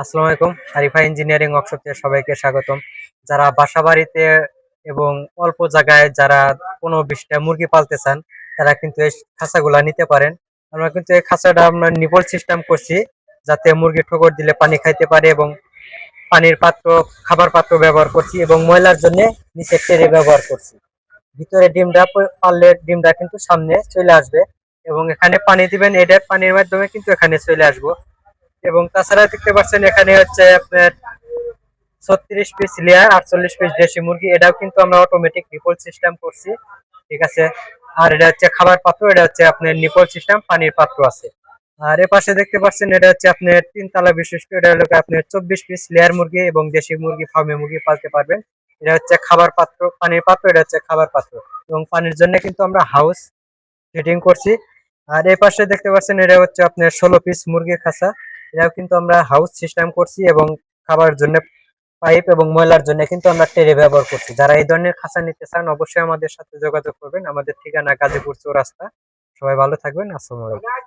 আসসালামু আলাইকুম। হারিফা ইঞ্জিনিয়ারিং ওয়ার্কশপে সবাইকে স্বাগতম। যারা বাসা বাড়িতে এবং অল্প জায়গায় যারা কোনো বিশটা মুরগি পালতে চান, তারা কিন্তু এই খাঁচাগুলা নিতে পারেন। আমরা কিন্তু এই খাঁচাটা আমরা নিপল সিস্টেম করছি, যাতে মুরগি ঠোকর দিলে পানি খাইতে পারে এবং পানির পাত্র, খাবার পাত্র ব্যবহার করছি এবং ময়লার জন্য নিচে টেরে ব্যবহার করছি। ভিতরে ডিমটা পারলে ডিমটা কিন্তু সামনে চলে আসবে এবং এখানে পানি দিবেন, এটা পানির মাধ্যমে কিন্তু এখানে চলে আসব। এবং তাছাড়া দেখতে পাচ্ছেন এখানে হচ্ছে আপনার ছত্রিশ পিস লেয়ার আটচল্লিশ পিস দেশি মুরগি, এটাও কিন্তু আমরা অটোমেটিক নিপল সিস্টেম করছি, ঠিক আছে? আর এটা হচ্ছে খাবার পাত্র, এটা হচ্ছে আপনার নিপল সিস্টেম পানির পাত্র আছে। আর এ পাশে দেখতে পাচ্ছেন এটা হচ্ছে আপনার তিন তলা বিশিষ্ট, এটা হলো আপনার চব্বিশ পিস লেয়ার মুরগি এবং দেশি মুরগি ফার্মে মুরগি পালতে পারবেন। এটা হচ্ছে খাবার পাত্র, পানির পাত্র, এটা হচ্ছে খাবার পাত্র। এবং পানির জন্য কিন্তু আমরা হাউস ফিটিং করছি। আর এই পাশে দেখতে পাচ্ছেন এটা হচ্ছে আপনার ষোলো পিস মুরগির খাঁচা এটাও কিন্তু আমরা হাউস সিস্টেম করছি এবং খাবার জন্য পাইপ এবং ময়লার জন্য কিন্তু আমরা টেরে ব্যবহার করছি। যারা এই ধরনের খাঁচা নিতে চান, অবশ্যই আমাদের সাথে যোগাযোগ করবেন। আমাদের ঠিকানা গাজীপুর চৌরাস্তা। সবাই ভালো থাকবেন। আসসালামু আলাইকুম।